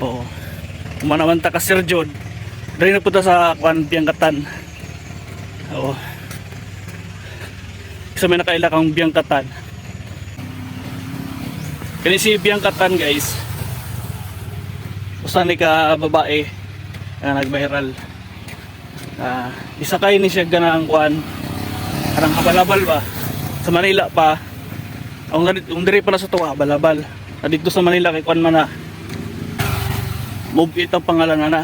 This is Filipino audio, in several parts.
Oo. Umanaman ta ka Sir John. Dali na punta sa kwan Biangkatan. Oo. Isa may nakaila kang Biangkatan. Kani si Biangkatan guys. Usa ni ka babae na nag-viral. Ah, isa kay ni siya ganang kwan. Karang kabalabal ba? Sa Manila pa. Ang ang diri pala sa tuwa, balabal. Dito sa Manila kay kwan man na. Move it ang pangalan na na.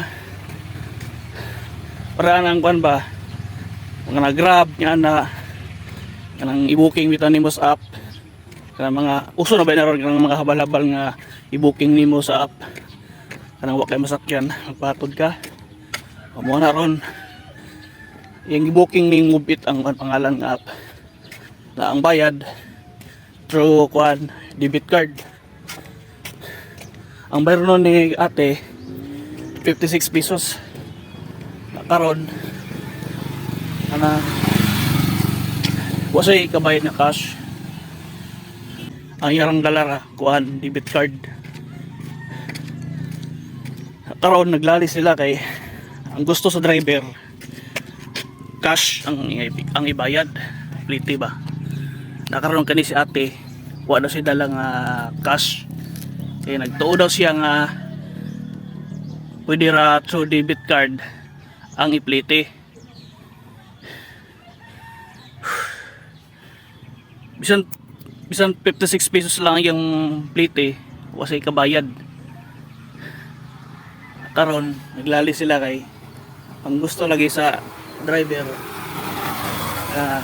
Para nang kwan ba? Mga na-grab niya na kanang i-booking bitan nimo sa app. Kanang mga uso na ba na ron kanang mga habalabal nga i-booking nimo sa app. Kanang wa kay masakyan, magpatod ka. Amo na ron. Yung i-booking ning move it ang ang pangalan nga app. Na ang bayad through kwan debit card. Ang bayad nun ni ate 56 pesos. Karon ana wasay kabayad na cash. Ang yarang dalara kuan debit card. Karon naglali sila kay ang gusto sa driver. Cash ang ang ibayad. Plite ba? Nakaroon kani si ate. Wa daw siya dalang ah, cash. Kaya nagtuo daw siya nga pwede ra through debit card ang iplite bisan bisan 56 pesos lang yung plite wasay kabayad. Karon naglali sila kay ang gusto lagi sa driver ah,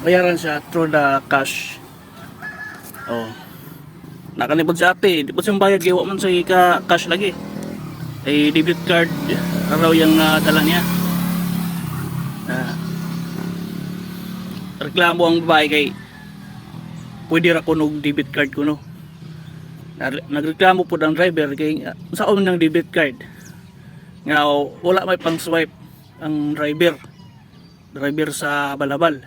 bayaran siya through the cash. Oh. Nakalipod si ate di po siyang bayad gawa man sa ka cash lagi ay debit card araw yung ah, dala niya. Ah, reklamo ang babae kay pwede ra kunog debit card kuno Nag- nagreklamo po ang driver kay ah, sa ng debit card. Nga wala may pang swipe ang driver. Driver sa balabal.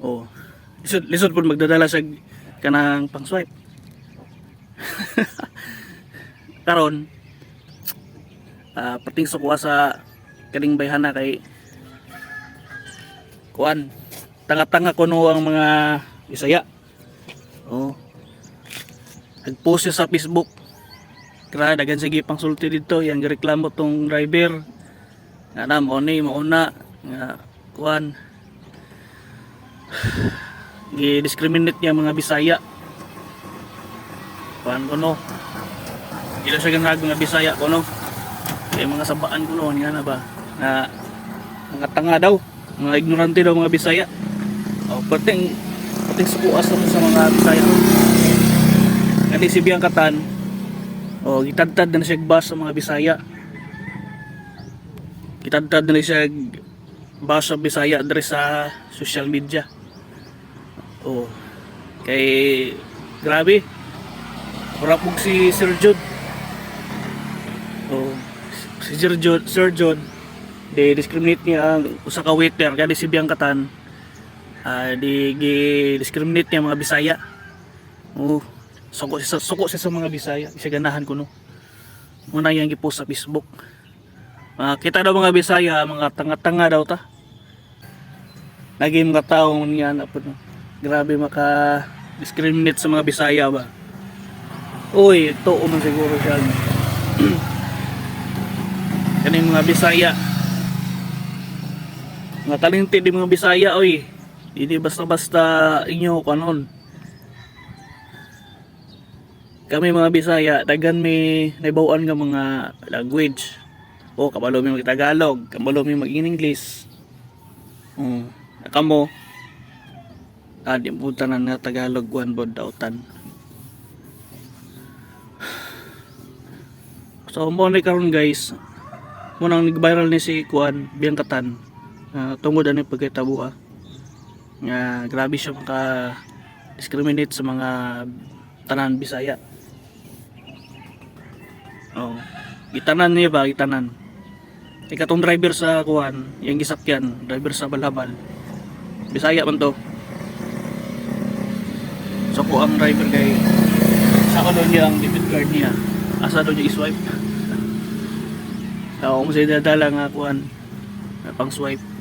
Oh. Lisod, lisod po magdadala sa kanang pang swipe. Karon ah pating sukuha sa kaning bayhana kay kuan tanga-tanga kuno ang mga Bisaya oh. Nagpost siya sa Facebook. Kaya dagan sige pang sulti dito. Yang reklamo tong driver. Nga na mo ni mauna nga kuan gi-discriminate niya mga Bisaya. Kuan kuno ila siya ganag mga Bisaya kuno kay mga sabaan kuno nga na ba? Na mga tanga daw mga ignorante daw mga Bisaya. O pating pating sukuas naman sa mga Bisaya. Kani si Biang Katan o gitadtad na siya bus sa mga Bisaya. Gitadtad na siya bus sa Bisaya diri sa social media. O kay grabe. Rapog si Sir Jude. O si Sir Jude Sir Jude di discriminate niya ang usa ka waiter kaya si Biang Katan ah, di gi-discriminate niya mga Bisaya. Oh suko siya suko siya sa mga Bisaya. Siya ganahan ko no? Muna yang gipost sa Facebook. Ah, kita daw mga Bisaya mga tanga-tanga daw ta. Naging mga tao niya na po no. grabe maka discriminate sa mga Bisaya ba? Uy ito man siguro siya mga Bisaya. Mga talented di mga Bisaya oy. Hindi basta-basta inyo kanon. Kami mga Bisaya dagan may naibawaan nga mga language. O kabalo mi mag Tagalog kabalo mi mag English. Um, kamo ah di mo tanan nga Tagalog one bod dautan so mo ni karon guys mo nang nag-viral ni si Kuan Biangkatan uh, tungod ani pagkitabuha. Nga grabe siya maka discriminate sa mga tanan Bisaya. Oh gitanan niya ba? Gitanan. Ikatong driver sa kuan yung gisakyan driver sa balabal Bisaya man to. So ko ang driver kay sa ano niya ang debit card niya? Asa daw niya i-swipe. Ako mo sa dadala nga kuan pang swipe.